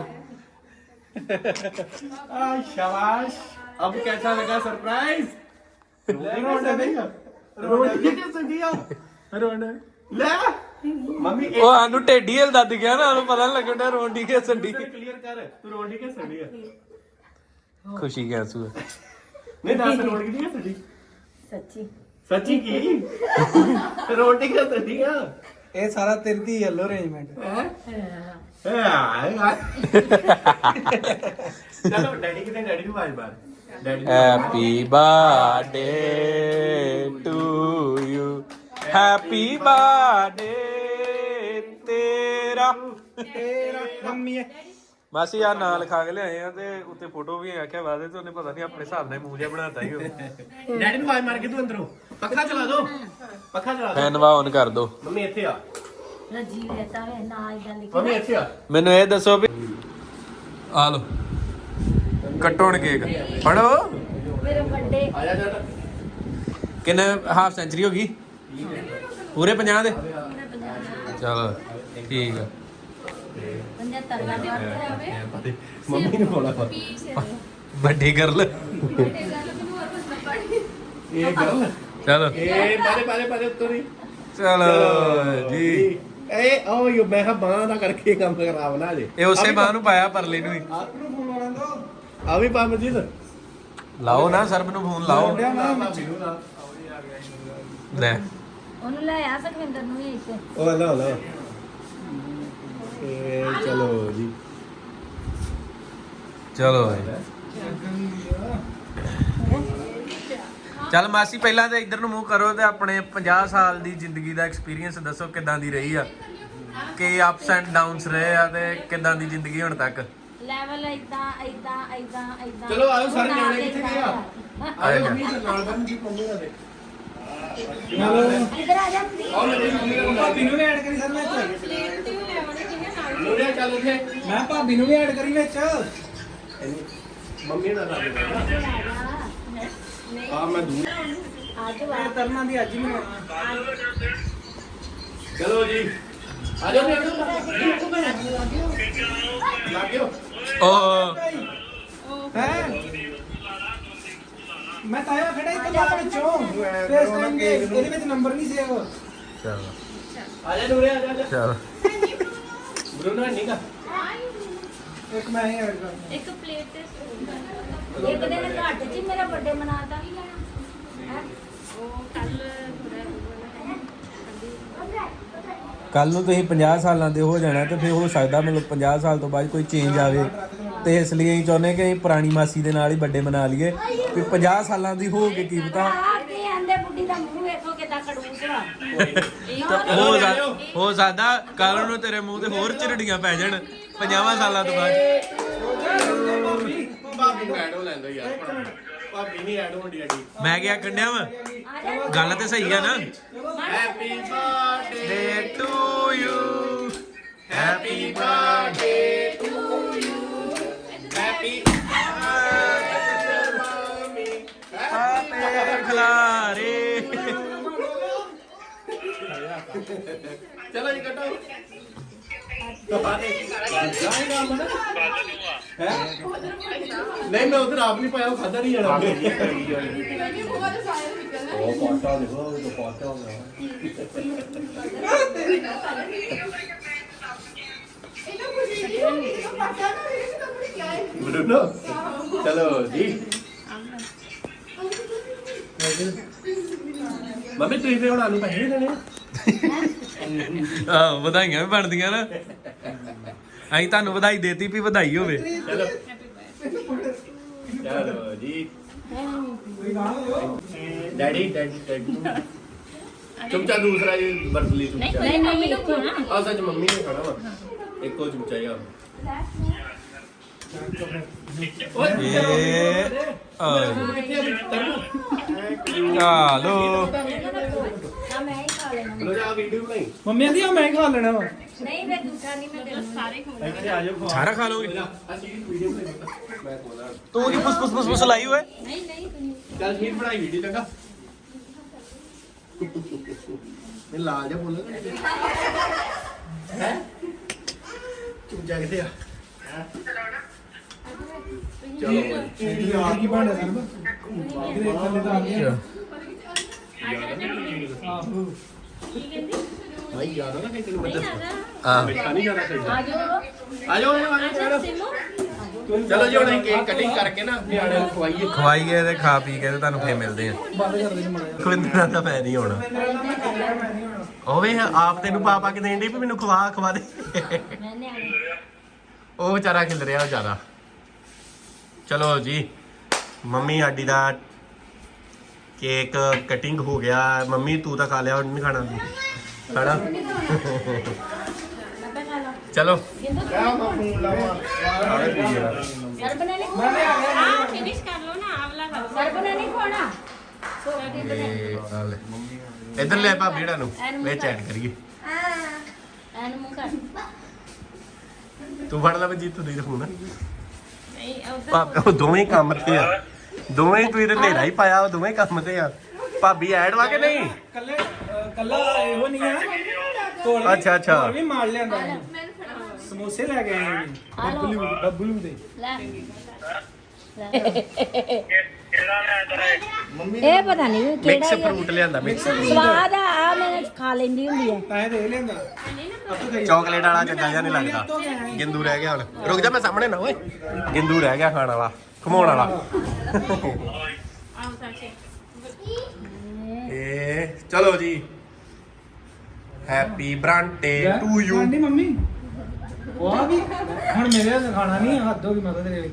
ਆ ਸ਼ਾਬਾਸ਼। अब कैसा लगा सरप्राइज रोने नहीं रोने कैसे दिया रोने ले मम्मी ਉਹ ਸਾਨੂੰ ਢੇਡੀ ਹਿਲਦਾ ਦਿਖਿਆ ਨਾ ਸਾਨੂੰ ਪਤਾ ਨਹੀਂ ਲੱਗਣ ਰੋਂਡੀ ਕੇ ਸੰਡੀ क्लियर कर तू रोने कैसे दिया ਖੁਸ਼ੀ ਗਿਆ ਸੂ नहीं दास रोने कैसे दी ਸੱਚੀ। ਸੱਚੀ ਕੀ? ਰੋਟੀ ਖਾ ਤੜੀ ਇਹ ਸਾਰਾ ਤੇਰੀ ਦੀ ਯੈਲੋ ਅਰੇਂਜਮੈਂਟ ਚਲੋ ਡੈਡੀ ਕਿਤੇ ਡੈਡੀ ਨੂੰ ਆਵਾਜ਼ ਮਾਰ। Daddy happy birthday to you happy birthday ਤੇਰਾ। ਤੇਰਾ ਮੰਮੀ ਮਾਸੀ ਆ ਨਾਂ ਲਿਖਾ ਕੇ ਲਿਆਏ ਆ ਤੇ ਉੱਤੇ ਫੋਟੋ ਵੀ ਆਖਿਆ ਵਾਦੇ ਤੇ ਉਹਨੇ ਪਤਾ ਨਹੀਂ ਆਪਣੇ ਹਿਸਾਬ ਨਾਲ ਮੂੰਹ ਜਿਹਾ ਬਣਾਤਾ ਹੀ ਉਹ ਡੈਡੀ ਨੂੰ ਆਵਾਜ਼ ਮਾਰ ਕੇ ਤੂੰ ਅੰਦਰੋਂ। ਪੱਖਾ ਚਲਾ ਦੋ। ਪੱਖਾ ਚਲਾ ਦੋ। ਫੈਨ ਵਾ ਔਨ ਕਰ ਦੋ। ਮੰਮੀ ਇੱਥੇ ਆ। ਰਜੀ ਰਹਤਾ ਵੇ ਨਾ ਇਦਾਂ ਲਿਖਿਆ ਮੰਮੀ ਇੱਥੇ ਆ। ਮੈਨੂੰ ਇਹ ਦੱਸੋ ਵੀ ਆ ਲੋ ਕੱਟੋ ਹੁਣ ਕੇਕ ਫੜੋ। ਮੇਰੇ ਵੱਡੇ। ਆ ਜਾ ਜਾ ਕਿੰਨੇ ਹਾਫ ਸੈਂਚਰੀ ਹੋ ਗਈ? ਪੂਰੇ 50 ਦੇ? ਚਲੋ ਠੀਕ ਆ। 75 ਦਾ ਤੇ ਮੰਮੀ ਨੂੰ ਬੋਲਾ ਪਾ ਵੱਡੀ ਗਰਲ ਇਹ ਗੱਲ। ਚਲੋ। ਇਹ ਬਾਰੇ ਬਾਰੇ ਬਾਰੇ ਉੱਤੋਂ ਹੀ ਚਲੋ ਜੀ। ਇਹ ਉਹ ਯੋ ਮੈਂ ਹਾਂ ਬਾਹਾਂ ਦਾ ਕਰਕੇ ਕੰਮ ਖਰਾਬ ਨਾ ਜੇ ਇਹ ਉਸੇ ਬਾਹ ਨੂੰ ਪਾਇਆ ਪਰਲੇ ਨੂੰ ਹੀ। ਆਪ ਨੂੰ ਫੋਨ ਲਾਉਣਾ ਦੋ ਆ ਵੀ ਪਾ ਮਜੀਦ ਲਾਓ ਨਾ ਸਰਬ ਨੂੰ ਫੋਨ ਲਾਓ। ਲੈ। ਉਹਨੂੰ ਲੈ ਆ ਸੁਖਵਿੰਦਰ ਨੂੰ ਵੀ ਇੱਥੇ ਉਹ ਲਓ ਲਓ ਇਹ ਚਲੋ ਜੀ। ਚਲੋ ਚੱਲ ਮਾਸੀ ਪਹਿਲਾਂ ਤੇ ਇੱਧਰ ਨੂੰ ਮੂੰਹ ਕਰੋ ਤੇ ਆਪਣੇ 50 ਸਾਲ ਦੀ ਜ਼ਿੰਦਗੀ ਦਾ ਐਕਸਪੀਰੀਅੰਸ ਦੱਸੋ ਕਿੱਦਾਂ ਦੀ ਰਹੀ ਆ। ਕਿ ਅਪਸ ਐਂਡ ਡਾਊਨਸ ਰਹੇ ਆ ਤੇ ਕਿੱਦਾਂ ਦੀ ਜ਼ਿੰਦਗੀ ਹੁਣ ਤੱਕ? ਲੈਵਲ ਇਦਾਂ ਇਦਾਂ ਇਦਾਂ ਇਦਾਂ ਚਲੋ ਆਓ ਸਾਰੇ ਨਿਆਣੇ ਕਿੱਥੇ ਗਏ ਆ? ਆ ਆਏ ਜਾ। ਮੰਮੀ ਦੇ ਨਾਲ ਬੰਨ ਜੀ ਪੰਮੇ ਨਾਲ ਦੇ ਇਧਰ ਆ ਜਾ ਆਓ ਲੈ ਜੀ ਭਾਬੀ ਨੂੰ ਐਡ ਕਰੀ ਸਰ ਵਿੱਚ ਲੋੜਿਆ ਚੱਲ ਉੱਥੇ। ਮੈਂ ਭਾਬੀ ਨੂੰ ਵੀ ਐਡ ਕਰੀ ਵਿੱਚ। ਮੰਮੀ ਨਾਲ ਲਾ ਦੇ ਆ ਮੈਂ ਦੂਰ ਇਹ ਤਰਨਾ ਦੀ ਅੱਜ ਹੀ ਮਨਾਉਣਾ ਚਲੋ ਜੀ। ਆ ਜਾਓ ਜੀ ਲੱਗਿਓ। ਓ। ਹੈ? ਮੈਂ ਤਾਇਆ ਖੜਾ ਇੱਕ ਬਾਅਦ ਵਿੱਚੋਂ। ਤੇ ਇਸ ਟਾਈਮ ਦੇ ਇਹਦੇ ਵਿੱਚ ਨੰਬਰ ਨਹੀਂ ਸੇਵ ਚਲੋ। ਆ ਜਾ ਨੂਰੇ ਆ ਜਾ, ਆ ਜਾ। ਚਲੋ। ਬਰੂਨੋ ਨਹੀਂ ਕਾ ਇੱਕ ਮੈਂ ਹੀ ਐਡ ਕਰਨਾ ਇੱਕ ਪਲੇਟ ਤੇ ਇੱਕ ਦਿਨ ਘੱਟ ਜੀ ਮੇਰਾ ਬਰਥਡੇ ਮਨਾਤਾ। ਹੈ? ਉਹ ਕੱਲ ਕੱਲ ਨੂੰ ਤੁਸੀਂ 50 ਸਾਲਾਂ ਦੇ ਹੋ ਜਾਣਾ ਤੇ ਫਿਰ ਹੋ ਸਕਦਾ ਮਤਲਬ 50 ਸਾਲ ਤੋਂ ਬਾਅਦ ਕੋਈ ਚੇਂਜ ਆਵੇ। ਤੇ ਇਸ ਲਈ ਅਸੀਂ ਚਾਹੁੰਦੇ ਕਿ ਅਸੀਂ ਪੁਰਾਣੀ ਮਾਸੀ ਦੇ ਨਾਲ ਹੀ ਵੱਡੇ ਮਨਾ ਲਈਏ। ਵੀ 50 ਸਾਲਾਂ ਦੀ ਹੋ ਕੇ ਕੀ ਪਤਾ ਹੋ ਸਕ- ਹੋ ਸਕਦਾ ਕੱਲ ਨੂੰ ਤੇਰੇ ਮੂੰਹ ਤੇ ਹੋਰ ਚਿਰੜੀਆਂ ਪੈ ਜਾਣ 50 ਸਾਲਾਂ ਤੋਂ ਬਾਅਦ। ਭਾਬੀ ਨੂੰ ਐਡ ਹੋ ਲੈਂਦਾ ਯਾਰ ਭਾਬੀ ਨਹੀਂ ਐਡ ਹੋਣੀ ਅੜੀ ਮੈਂ ਕਿਹਾ ਕੰਡਿਆ ਵਾ ਗੱਲ ਤੇ ਸਹੀ ਆ ਨਾ happy birthday to you happy birthday to you happy ਆਪੇ ਖਲਾਰੇ ਚਲੋ ਜੀ ਕੱਟੋ। ਜਾਏਗਾ ਮਨ ਹੈ ਨਹੀਂ ਮੈਂ ਉਧਰ ਆਪ ਨਹੀਂ ਪਾਇਆ ਉਹ ਖਾਦਾ ਨਹੀਂ ਜਾਣਾ। ਉਹ ਪਾਟਾ ਦੇਖੋ ਉਹ ਤਾਂ ਪਾਟਾ ਹੋ ਗਿਆ ਬਰੂਨੋ। ਚਲੋ ਜੀ। ਮੰਮੀ ਤੁਸੀਂ ਤੇ ਹੁਣ ਆਲੂ ਪੈਸੇ ਨਹੀਂ ਆ ਵਧਾਈਆਂ ਵੀ ਬਣਦੀਆਂ ਨਾ। ਅਸੀਂ ਤੁਹਾਨੂੰ ਵਧਾਈ ਦੇਤੀ ਵੀ ਵਧਾਈ ਹੋਵੇ। ਚਲੋ ਚਲੋ ਜੀ। Daddy daddy daddy. ਚਮਚਾ ਦੂਸਰਾ ਜੀ ਬਰਤਲੀ ਚਮਚਾ। ਨਹੀਂ ਨਹੀਂ ਇੱਥੇ ਨਾ ਆ ਸੱਚ ਮੰਮੀ ਨੇ ਖਾਣਾ ਵਾ। ਇੱਕੋ ਚਮਚਾ ਹੀ ਆ। ਇਹ ਤਰਬੂ ਚਲੋ ਨਾ ਮੈਂ ਹੀ ਖਾ ਲੈਣਾ ਲੋ ਮੰਮੀ ਆਂਦੀ ਆ ਮੈਂ ਹੀ ਖਾ ਲੈਣਾ ਵਾ। ਨਹੀਂ ਮੈਂ ਦੂਸਰਾ ਨਹੀਂ ਮੈਂ ਤੈਨੂੰ ਸਾਰੇ ਇੱਥੇ ਆ ਜਾਓ ਸਾਰਾ ਖਾ ਲੋਗੇ ਅਸੀਂ ਵੀਡੀਓ ਬਣਾਈ ਮੈਂ ਕੋਲਾ ਤੂੰ ਕੀ ਪੁਸ ਪੁਸ ਪੁਸ ਪੁਸ ਲਾਈ ਹੋਏ ਨਹੀਂ ਨਹੀਂ ਤੁਸੀਂ ਚੱਲ ਸ਼ੀਟ ਬਣਾਈ ਵੀਡੀਓ ਚੰਗਾ। ਇਹ ਲਾ ਜਾ ਬੋਲ ਹੈ? ਤੂੰ ਜਗਦੇ ਆ? ਇਹ ਕੀ ਬਣ ਸਰ? ਇਹਦੇ ਥੱਲੇ ਤਾਂ ਆ ਗਿਆ ਆਹੋ ਭਾਈ ਯਾਦ ਆ। ਨਾ ਕਿ ਤੈਨੂੰ ਮੈਂ ਦੱਸਾਂ ਆ ਮਿੱਠਾ ਨਹੀਂ ਜ਼ਿਆਦਾ ਖਾਈਦਾ ਆ ਜਾਓ ਆ ਜਾਓ ਆ ਜਾਓ ਸਿਮੂ। ਚਲੋ ਜੀ ਹੁਣ ਅਸੀਂ ਕੇਕ ਕਟਿੰਗ ਕਰਕੇ ਨਾ ਨਿਆਣਿਆਂ ਨੂੰ ਖਵਾਈਏ। ਖਵਾਈਏ ਤੇ ਖਾ ਪੀ ਕੇ ਤੇ ਤੁਹਾਨੂੰ ਫੇਰ ਮਿਲਦੇ ਆ। ਦੇ ਕੁਲਿੰਦਰਾ ਦਾ ਪੈ ਨਹੀਂ ਹੋਣਾ। ਓਵੇ ਆਪ ਤੈਨੂੰ ਪਾਪਾ ਕਿ ਦੇਣ ਡਈ ਵੀ ਮੈਨੂੰ ਖਵਾ ਖਵਾ ਦੇ। ਉਹ ਵਿਚਾਰਾ ਖਿਲ ਰਿਹਾ ਜ਼ਿਆਦਾ। ਚਲੋ ਜੀ ਮੰਮੀ ਸਾਡੀ ਦਾ ਕੇਕ ਕਟਿੰਗ ਹੋ ਗਿਆ। ਮੰਮੀ ਤੂੰ ਤਾਂ ਖਾ ਲਿਆ ਹੁਣ ਨਹੀਂ ਖਾਣਾ। ਤੂੰ ਖਾਣਾ? ਚਲੋ। ਕਿੰਦੂ ਸਰਬਨਾ ਨਹੀਂ ਆ ਫਿਨਿਸ਼ ਕਰ ਲਓ ਨਾ ਆਵਲਾ ਕਰ ਸਰਬਨਾ ਨਹੀਂ ਖਾਣਾ ਸੋਟੀ ਬਣੇ ਇਧਰ ਲੈ ਭਾਬੀ ਜਿਹੜਾ ਨੂੰ। ਵਿੱਚ ਐਡ ਕਰੀਏ। ਐਨ ਮੂੰਹ ਕਰ ਤੂੰ ਫੜ ਲੈ ਬਜੀ ਤੂੰ ਦੇ ਫੋਨ ਭਾਬੀ ਉਹ ਦੋਵੇਂ ਕੰਮ ਤੇ ਆ। ਦੋਵੇਂ ਤੂੰ ਇਹਦੇ ਨੇੜਾ ਹੀ ਪਾਇਆ ਉਹ ਦੋਵੇਂ ਕੰਮ ਤੇ ਆ। ਭਾਬੀ ਐਡ ਵਾ ਕਿ ਨਹੀਂ? ਕੱਲੇ ਕੱਲਾ ਇਹੋ ਨਹੀਂ ਆ ਤੋੜ ਅੱਛਾ, ਅੱਛਾ। ਹੋਰ ਵੀ ਮਾਰ ਲਿਆਂਦਾ। ਸਮੋਸੇ ਲੈ ਕੇ ਆਏ ਨੇ। ਆ ਲਓ। ਬੱਬਲੂ ਬੱਬਲੂ ਦੇ। ਲੈ। ਇਹ ਪਤਾ ਨਹੀਂ ਮਿਕਸ ਕਿਹੜਾ ਫਰੂਟ ਲਿਆਂਦਾ ਮਿਕਸ ਸਵਾਦ ਆ ਆ ਮੈਂ ਖਾ ਲੈਂਦੀ ਹੁੰਦੀ ਹੈ ਤਾਂ ਇਹ ਦੇ ਲਿਆਂਦਾ। ਆਪੂ ਖਾਈ ਚਾਕਲੇਟ ਵਾਲਾ ਚੰਗਾ ਜਿਹਾ ਨਹੀਂ ਲੱਗਦਾ। ਗਿੰਦੂ ਰਹਿ ਗਿਆ ਹੁਣ। ਰੁਕ ਜਾ ਮੈਂ ਸਾਹਮਣੇ ਨਾ ਓਏ। ਗਿੰਦੂ ਰਹਿ ਗਿਆ ਖਾਣ ਵਾਲਾ ਖਮਾਉਣ ਵਾਲਾ। ਏ ਚਲੋ ਜੀ। Happy birthday to you aunty mummy? ਵਾਹ ਵੀ ਹੁਣ ਮੇਰੇ ਹੱਥ ਖਾਣਾ ਨਹੀਂ ਹੱਦ ਹੋ ਗਈ ਮਾਤਾ ਤੇਰੇ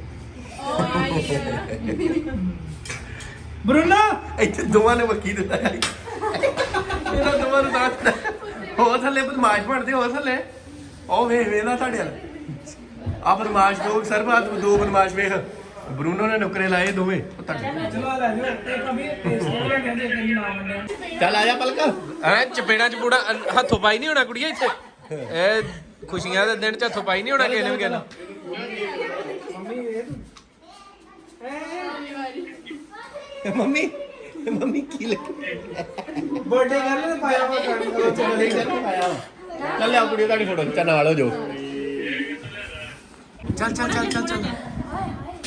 [LAUGHS] ਬਰੂਨਾ! ਇੱਥੇ ਦੋਵਾਂ ਨੇ ਮੱਕੀ ਦਿੱਤਾ ਇਹਨਾਂ ਦੋਵਾਂ ਨੂੰ ਤਾਂ ਹੋ ਥੱਲੇ ਬਦਮਾਸ਼ ਬਣਦੇ ਹੋ ਥੱਲੇ। ਉਹ ਵੇ ਵੇਲਾ ਤੁਹਾਡੇ ਵਾਲ। ਆ ਬਦਮਾਸ਼ ਦੋ ਸਰਬਾਤ ਦੋ ਬਦਮਾਸ਼ ਵੇਖ। ਬਰੂਨੋ ਨੇ ਨੁਕਰੇ ਲਾਏ ਦੋਵੇਂ। ਚਲੋ ਆ ਜਾ ਪਲਕ। ਐ ਚਪੇੜਾ ਚਪੂੜਾ ਹੱਥੋਂ ਪਾਈ ਨਹੀਂ ਹੋਣਾ ਕੁੜੀਏ ਇੱਥੇ। ਇਹ ਖੁਸ਼ੀਆਂ ਦੇ ਦਿਨ ਚ ਹੱਥੋਂ ਪਾਈ ਨਹੀਂ ਹੋਣਾ ਕਿਸੇ ਨੇ ਵੀ ਕਹਿਣਾ ਮੰਮੀ ਇਹ ਮੰਮੀ ਮੰਮੀ ਕੀ ਲੱਗੀ ਬਰਥਡੇ ਕਰ ਲੈ ਪਾਇਆ ਵਾ ਗਾੜੀ ਦਾ ਚੱਲ ਚੱਲ ਲਿਆ ਕੁੜੀ ਤੁਹਾਡੀ ਫੋਟੋ ਖਿੱਚਾ ਨਾਲ ਹੋ ਜਾਓ। ਚੱਲ ਚੱਲ ਚੱਲ ਚੱਲ ਚੱਲ।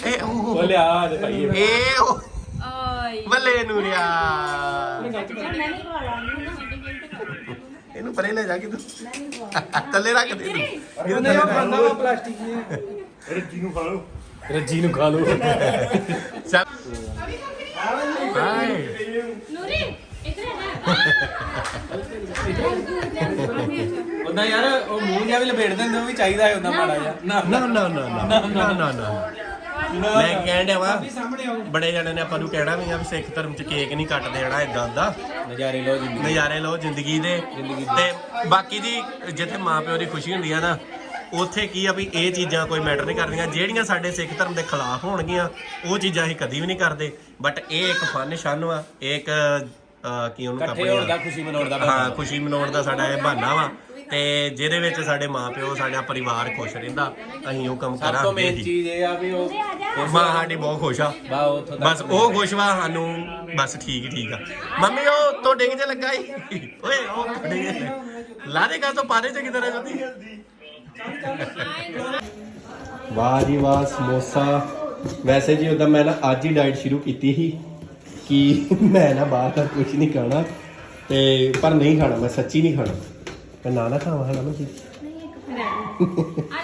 ਇਹ ਉਹ ਲਿਆ ਤੇ ਭਾਈ ਇਹ ਉਹ ਓਏ ਬੱਲੇ ਨੂਰਿਆ। ਇਹਨੂੰ ਪਰੇ ਲੈ ਜਾ ਕੇ ਤੂੰ। ਥੱਲੇ ਰੱਖ ਦੇ ਇਹਨੂੰ। ਉਹਨੇ ਉਹ ਖਾਂਦਾ ਵਾ ਪਲਾਸਟਿਕ ਦੀਆਂ ਰੱਜੀ ਨੂੰ ਖਾ ਲਓ। ਉਦਾਂ ਯਾਰ ਉਹ ਮੂੰਹ ਜਿਹਾ ਵੀ ਲਪੇੜ ਦਿੰਦੇ ਉਹ ਵੀ ਚਾਹੀਦਾ ਹੈ ਉਦਾਂ ਮਾੜਾ ਜਿਹਾ। ਨਾ ਨਾ ਨਾ ਨਾ ਨਾ। ਨਾ ਨਾ ਮੈਂ ਕਹਿਣ ਡਿਆ ਵਾ ਬੜੇ ਜਣੇ ਨੇ ਆਪਾਂ ਨੂੰ ਕਹਿਣਾ ਵੀ ਆ ਵੀ ਸਿੱਖ ਧਰਮ ਚ ਕੇਕ ਨਹੀਂ ਕੱਟ ਦੇਣਾ ਇਦਾਂ ਦਾ ਨਜ਼ਾਰੇ ਲਓ ਜ਼ਿੰਦਗੀ ਨਜ਼ਾਰੇ ਲਓ ਜ਼ਿੰਦਗੀ ਦੇ। ਤੇ ਬਾਕੀ ਦੀ ਜਿੱਥੇ ਮਾਂ ਪਿਓ ਦੀ ਖੁਸ਼ੀ ਹੁੰਦੀ ਆ ਨਾ ਉੱਥੇ ਕੀ ਆ ਵੀ ਇਹ ਚੀਜ਼ਾਂ ਕੋਈ ਮੈਟਰ ਨਹੀਂ ਕਰਦੀਆਂ ਜਿਹੜੀਆਂ ਸਾਡੇ ਸਿੱਖ ਧਰਮ ਦੇ ਖਿਲਾਫ ਹੋਣਗੀਆਂ ਉਹ ਚੀਜ਼ਾਂ ਅਸੀਂ ਕਦੀ ਵੀ ਨਹੀਂ ਕਰਦੇ। ਬਟ ਇਹ ਇੱਕ ਫਨ ਸ਼ਨ ਵਾ ਇਹ ਇੱਕ ਅਹ, ਕੀ ਉਹਨੂੰ ਇਕੱਠੇ ਹੋਣ ਦਾ ਖੁਸ਼ੀ ਮਨਾਉਣ ਦਾ ਹਾਂ ਖੁਸ਼ੀ ਮਨਾਉਣ ਦਾ ਸਾਡਾ ਇਹ ਬਹਾਨਾ ਵਾ। ਤੇ ਜਿਹਦੇ ਵਿੱਚ ਸਾਡੇ ਮਾਪਿਓ ਸਾਡਾ ਪਰਿਵਾਰ ਖੁਸ਼ ਰਹਿੰਦਾ ਅਸੀਂ ਉਹ ਕੰਮ ਸਭ ਤੋਂ ਕਰਾਂਗੇ। ਮੇਨ ਜੀ ਚੀਜ਼ ਇਹ ਆ ਵੀ ਉਹ ਮਾਂ ਸਾਡੀ ਬਹੁਤ ਖੁਸ਼ ਆ। ਬਾ ਉੱਥੋਂ ਤੱਕ ਬਸ ਉਹ ਖੁਸ਼ ਵਾ ਸਾਨੂੰ ਬਸ ਠੀਕ ਠੀਕ ਆ। ਮੰਮੀ ਉਹ ਤੁਹਾਡੇ ਕਿਤੇ ਲੱਗਾ ਈ ਓਏ ਉਹ ਕਿਤੇ ਲਾ ਦੇ ਕਾ ਤੋਂ ਪਾਰੇ ਚ ਕਿਧਰ ਜਾਂਦੀ ਵਾਹ ਜੀ ਵਾਹ ਸਮੋਸਾ। ਵੈਸੇ ਜੀ ਉਦਾਂ ਮੈਂ ਨਾ ਅੱਜ ਹੀ ਡਾਈਟ ਸ਼ੁਰੂ ਕੀਤੀ ਸੀ ਕਿ ਮੈਂ ਨਾ ਬਾਹਰ ਦਾ ਕੁਝ ਨਹੀਂ ਖਾਣਾ ਤੇ ਪਰ ਨਹੀਂ ਖਾਣਾ ਮੈਂ ਸੱਚੀ ਨਹੀਂ ਖਾਣਾ। ਮੈਂ ਨਾ ਨਾ ਖਾਵਾਂ ਹਨਾ ਮੈਂ ਜੀ ਅੱਜ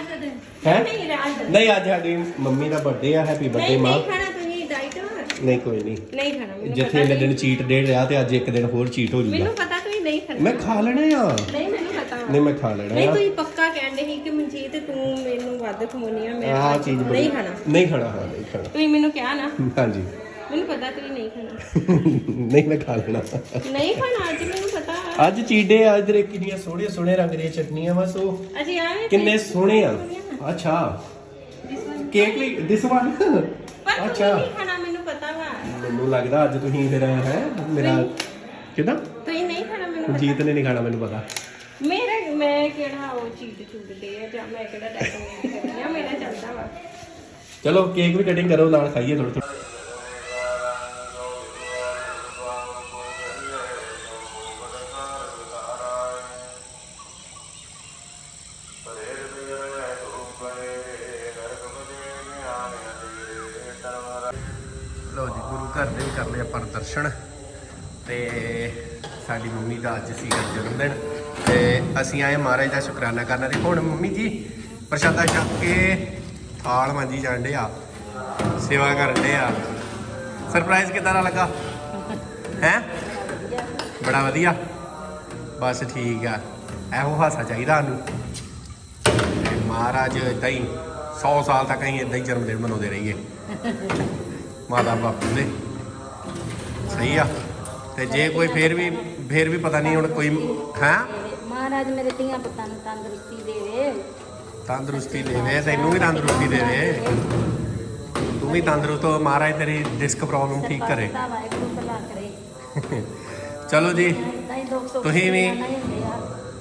ਦਾ ਦਿਨ ਹੈ? ਨਹੀਂ ਅੱਜ ਦਾ ਨਹੀਂ ਅੱਜ ਸਾਡੀ ਮੰਮੀ ਦਾ ਬਰਥਡੇ ਆ ਹੈਪੀ ਬਰਥਡੇ ਮਾਂ। ਨਹੀਂ ਖਾਣਾ ਤੁਸੀਂ ਡਾਈਟ ਨਹੀਂ ਕੋਈ ਨਹੀਂ। ਨਹੀਂ ਖਾਣਾ ਮੈਨੂੰ ਜਿੱਥੇ ਇਹਨੇ ਦਿਨ ਚੀਟ ਡੇ ਰਿਹਾ ਤੇ ਅੱਜ ਇੱਕ ਦਿਨ ਹੋਰ ਚੀਟ ਹੋ ਮੈਨੂੰ ਜੂਗਾ ਪਤਾ ਤੁਸੀਂ ਨਹੀਂ ਖਾਣਾ। ਮੈਂ ਖਾ ਲੈਣੇ ਆ। ਨਹੀਂ ਮੈਨੂੰ ਪਤਾ। ਨਹੀਂ ਮੈਂ ਖਾ ਲੈਣੇ ਨਹੀਂ ਤੁਸੀਂ ਵੱਧ ਆ ਮੈਂ ਆਹ ਚੀਜ਼ ਬੜੀ- ਨਹੀਂ ਖਾਣਾ। ਨਹੀਂ ਖਾਣਾ ਹਾਂ ਨਹੀਂ ਖਾਣਾ। ਤੁਸੀਂ ਮੈਨੂੰ ਕਿਹਾ ਨਾ। ਹਾਂਜੀ। ਮੈਨੂੰ ਪਤਾ ਤੁਸੀਂ ਨਹੀਂ ਖਾਣਾ। [LAUGHS] ਨਹੀਂ ਮੈਂ ਖਾ ਲੈਣਾ। ਨਹੀਂ ਖਾਣਾ ਅੱਜ ਮੈਨੂੰ ਪਤਾ। ਅੱਜ ਚੀਡੇ ਆ ਇਧਰ ਕਿੰਨੀਆਂ ਸੋਹਣੀਆਂ ਸੋਹਣੇ ਰੰਗ ਦੀਆਂ ਚਟਨੀਆਂ ਬਸ ਉਹ ਅਜੀ ਆਵੇਂ ਕਿੰਨੇ ਸੋਹਣੇ ਆ। ਅੱਛਾ। ਕੇਕ ਵੀ ਦਿਸ ਵਨ ਪਰ ਅੱਛਾ। ਨਹੀਂ ਖਾਣਾ ਮੈਨੂੰ ਪਤਾ ਵਾ। ਮੈਨੂੰ ਲੱਗਦਾ ਅੱਜ ਤੁਸੀਂ ਫਿਰ ਹੈ ਮੇਰਾ ਕਿਦਾਂ? ਤੁਸੀਂ ਨਹੀਂ ਖਾਣਾ ਮੈਨੂੰ ਪਤਾ। ਜੀਤ ਨੇ ਨਹੀਂ ਖਾਣਾ ਮੈਨੂੰ ਪਤਾ। ਮੈਂ ਕਿਹੜਾ ਚਲੋ ਕੇਕ ਵੀ ਕਟਿੰਗ ਕਰੋ ਨਾਲ ਖਾਈਏ ਥੋੜਾ ਥੋੜਾ ਲੋ ਜੀ ਗੁਰੂ ਘਰ ਦੇ ਵੀ ਕਰ ਲਿਆ ਪਰ ਦਰਸ਼ਨ ਤੇ ਸਾਡੀ ਮੰਮੀ ਦਾ ਅੱਜ ਸੀ ਜਨਮ ਦਿਨ ਤੇ ਅਸੀਂ ਆਏ ਮਹਾਰਾਜ ਦਾ ਸ਼ੁਕਰਾਨਾ ਕਰਨ ਤੇ। ਹੁਣ ਮੰਮੀ ਜੀ, ਪ੍ਰਸ਼ਾਦਾ ਛਕ ਕੇ ਥਾਲ ਮਾਂਜੀ ਜਾਂਦੇ ਆ ਸੇਵਾ ਕਰਨ ਦੇ ਆ ਸਰਪ੍ਰਾਈਜ਼ ਕਿਦਾਂ ਦਾ ਲੱਗਾ? ਹੈ? ਬੜਾ ਵਧੀਆ। ਬਸ ਠੀਕ ਆ। ਇਹੋ ਹਾਸਾ ਚਾਹੀਦਾ ਸਾਨੂੰ। ਮਹਾਰਾਜ ਏਦਾਂ ਹੀ 100 ਸਾਲ ਤੱਕ ਅਸੀਂ ਏਦਾਂ ਹੀ ਜਨਮ ਦਿਨ ਮਨਾਉਂਦੇ ਰਹੀਏ। ਮਾਤਾ ਬਾਪੂ ਦੇ। ਸਹੀ ਆ। ਤੇ ਜੇ ਕੋਈ ਫੇਰ ਵੀ ਫੇਰ ਵੀ ਪਤਾ ਨਹੀਂ ਹੁਣ ਕੋਈ ਹੈ? ਮਹਾਰਾਜ ਮੇਰੇ ਧੀਆਂ ਪੁੱਤਾਂ ਨੂੰ ਤੰਦਰੁਸਤੀ ਦੇਵੇ। ਤੰਦਰੁਸਤੀ ਦੇਵੇ ਤੈਨੂੰ ਵੀ ਤੰਦਰੁਸਤੀ ਦੇਵੇ। ਤੂੰ ਵੀ ਤੰਦਰੁਸਤ ਹੋ ਮਹਾਰਾਜ ਤੇਰੀ ਡਿਸਕ ਪ੍ਰੋਬਲਮ ਠੀਕ ਕਰੇ। ਚਲੋ ਜੀ ਤੁਸੀਂ ਵੀ-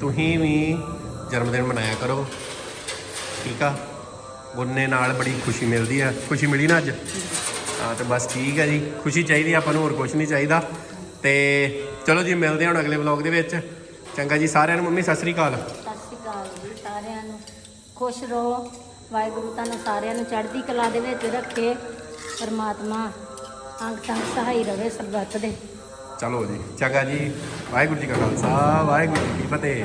ਤੁਸੀਂ ਵੀ ਜਨਮ ਦਿਨ ਮਨਾਇਆ ਕਰੋ। ਠੀਕ ਆ? ਗੁੰਨੇ ਨਾਲ ਬੜੀ ਖੁਸ਼ੀ ਮਿਲਦੀ ਆ। ਖੁਸ਼ੀ ਮਿਲੀ ਨਾ ਅੱਜ? ਹਾਂ ਤੇ ਬਸ ਠੀਕ ਆ ਜੀ। ਖੁਸ਼ੀ ਚਾਹੀਦੀ ਆਪਾਂ ਨੂੰ ਹੋਰ ਕੁਝ ਨਹੀਂ ਚਾਹੀਦਾ। ਤੇ ਚਲੋ ਜੀ ਮਿਲਦੇ ਹਾਂ ਹੁਣ ਅਗਲੇ ਵਲੌਗ ਦੇ ਵਿੱਚ। ਚੰਗਾ ਜੀ ਸਾਰਿਆਂ ਨੂੰ ਮੰਮੀ ਸਤਿ ਸ੍ਰੀ ਅਕਾਲ। ਸਤਿ ਸ਼੍ਰੀ ਅਕਾਲ ਜੀ ਸਾਰਿਆਂ ਨੂੰ ਖੁਸ਼ ਰਹੋ। ਵਾਹਿਗੁਰੂ ਤੁਹਾਨੂੰ ਸਾਰਿਆਂ ਨੂੰ ਚੜ੍ਹਦੀ ਕਲਾ ਦੇ ਵਿੱਚ ਰੱਖੇ। ਪਰਮਾਤਮਾ ਅੰਗ ਸੰਗ ਸਹਾਈ ਰਵੇ ਸਰਬੱਤ ਦੇ। ਚਲੋ ਜੀ ਚੰਗਾ ਜੀ। ਵਾਹਿਗੁਰੂ ਜੀ ਕਾ ਖਾਲਸਾ ਵਾਹਿਗੁਰੂ ਜੀ ਕੀ ਫਤਿਹ।